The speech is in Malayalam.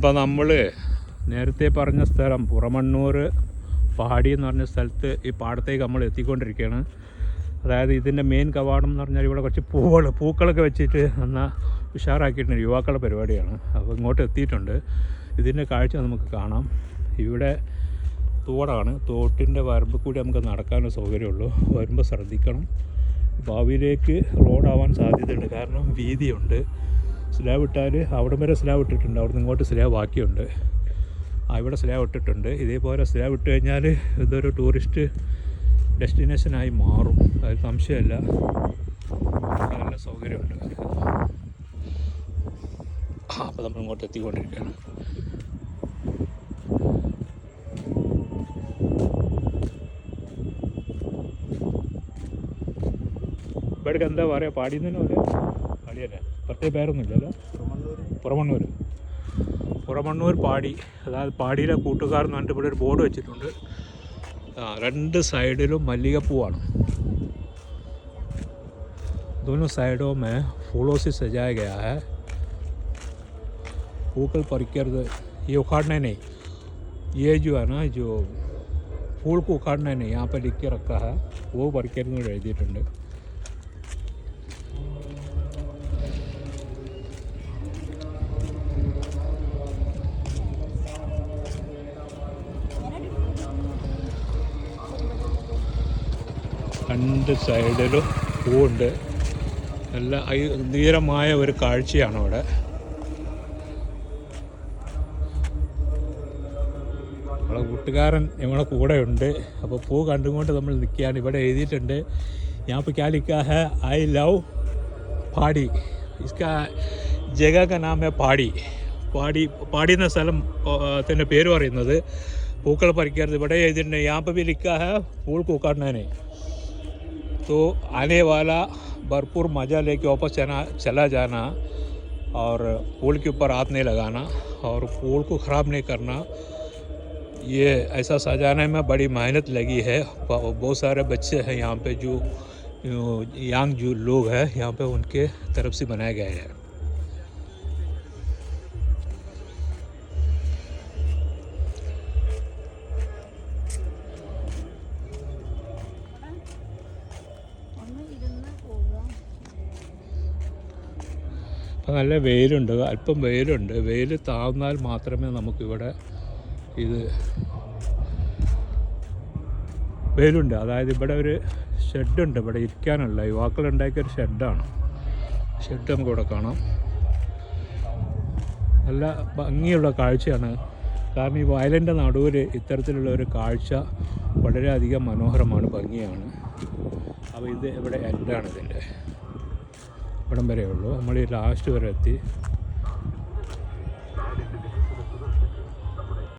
അപ്പോൾ നമ്മൾ നേരത്തെ പറഞ്ഞ സ്ഥലം പുറമണ്ണൂർ പാടി എന്ന് പറഞ്ഞ സ്ഥലത്ത് ഈ പാടത്തേക്ക് നമ്മൾ എത്തിക്കൊണ്ടിരിക്കുകയാണ്. അതായത് ഇതിന്റെ മെയിൻ കവാടം എന്ന് പറഞ്ഞാൽ ഇവിടെ കുറച്ച് പൂവുകൾ പൂക്കളൊക്കെ വെച്ചിട്ട് എന്നാൽ ഉഷാറാക്കിയിട്ടുണ്ട് യുവാക്കളുടെ പരിപാടിയാണ്. അപ്പോൾ ഇങ്ങോട്ട് എത്തിയിട്ടുണ്ട്. ഇതിന്റെ കാഴ്ച നമുക്ക് കാണാം. ഇവിടെ തോടാണ്. തോട്ടിന്റെ വരമ്പ് കൂടി നമുക്ക് നടക്കാനുള്ള സൗകര്യമുള്ളൂ. വരുമ്പോൾ ശ്രദ്ധിക്കണം. ഭാവിയിലേക്ക് റോഡാവാൻ സാധ്യതയുണ്ട്. കാരണം വീതിയുണ്ട്. സ്ലാബ് ഇട്ടാൽ അവിടെ വരെ സ്ലാബ് ഇട്ടിട്ടുണ്ട് അവിടെ നിന്ന് ഇങ്ങോട്ട് സ്ലാബ് ബാക്കിയുണ്ട്. ഇവിടെ സ്ലാബ് ഇട്ടിട്ടുണ്ട്. ഇതേപോലെ സ്ലാബ് ഇട്ട് കഴിഞ്ഞാൽ ഇതൊരു ടൂറിസ്റ്റ് ഡെസ്റ്റിനേഷനായി മാറും. അതിൽ സംശയമല്ല. നല്ല സൗകര്യമുണ്ട്. അപ്പോൾ നമ്മൾ ഇങ്ങോട്ട് എത്തിക്കൊണ്ടിരിക്കുകയാണ്. ഇവിടേക്ക് എന്താ പറയുക പാടിയെന്ന് തന്നെ പറയാം പാടിയല്ലേ പ്രത്യേക പേരൊന്നുമില്ലല്ലോ പുറമണ്ണൂർ പുറമണ്ണൂർ പാടി അതായത് പാടിയിലെ കൂട്ടുകാർ എന്ന് പറഞ്ഞിട്ട് ഇവിടെ ഒരു ബോർഡ് വെച്ചിട്ടുണ്ട് ആ രണ്ട് സൈഡിലും മല്ലികപ്പൂവാണ് दोनों साइडों में फूलों से सजाया गया है പൂക്കൾ പറിക്കരുത് ये उखाड़ना नहीं ये जो है ना जो फूल को उखाड़ना नहीं यहाँ पर लिख के रखा है वो പറിക്കരുത് എന്ന് എഴുതിയിട്ടുണ്ട് രണ്ട് സൈഡിലും പൂവുണ്ട്. നല്ല ധീരമായ ഒരു കാഴ്ചയാണ് അവിടെ. നമ്മളെ കൂട്ടുകാരൻ ഞങ്ങളെ കൂടെ ഉണ്ട് അപ്പോൾ പൂ കണ്ടുകൊണ്ട് നമ്മൾ നിൽക്കുകയാണ്. ഇവിടെ എഴുതിയിട്ടുണ്ട് ഞാൻ ഇപ്പോൾ കാലിക്കാഹ ഐ ലവ് പാടി. ഇസ്കാ നാമ പാടി. പാടി പാടിയെന്ന തന്നെ പേര് പറയുന്നത് പൂക്കൾ പറിക്കരുത്. ഇവിടെ എഴുതിയിട്ടുണ്ട് ഞാൻ ഇപ്പോൾ വിളിക്കാഹ പൂൾ പൂക്കാട്ടനെ तो आने वाला भरपूर मज़ा लेके वापस जाना, चला जाना और पोल के ऊपर हाथ नहीं लगाना और पोल को ख़राब नहीं करना। ये ऐसा सजाने में बड़ी मेहनत लगी है। बहुत सारे बच्चे हैं यहाँ पे जो यंग जो लोग हैं, यहाँ पे उनके तरफ़ से बनाए गए हैं। നല്ല വെയിലുണ്ട് അല്പം വെയിലുണ്ട്. വെയിൽ താഴ്ന്നാൽ മാത്രമേ നമുക്കിവിടെ ഇത് വെയിലുണ്ട്. അതായത് ഇവിടെ ഒരു ഷെഡുണ്ട്. ഇവിടെ ഇരിക്കാനുള്ള യുവാക്കളുണ്ടാക്കിയ ഒരു ഷെഡാണ്. ഷെഡ് നമുക്ക് ഇവിടെ കാണാം. നല്ല ഭംഗിയുള്ള കാഴ്ചയാണ്. കാരണം ഈ വയലിന്റെ നടുവിൽ ഇത്തരത്തിലുള്ള ഒരു കാഴ്ച വളരെയധികം മനോഹരമാണ് ഭംഗിയാണ്. അപ്പോൾ ഇത് ഇവിടെ എൻഡാണ് ഇതിന്റെ. ഇവിടം വരെ ഉള്ളൂ നമ്മൾ ഈ ലാസ്റ്റ് വരെ എത്തി.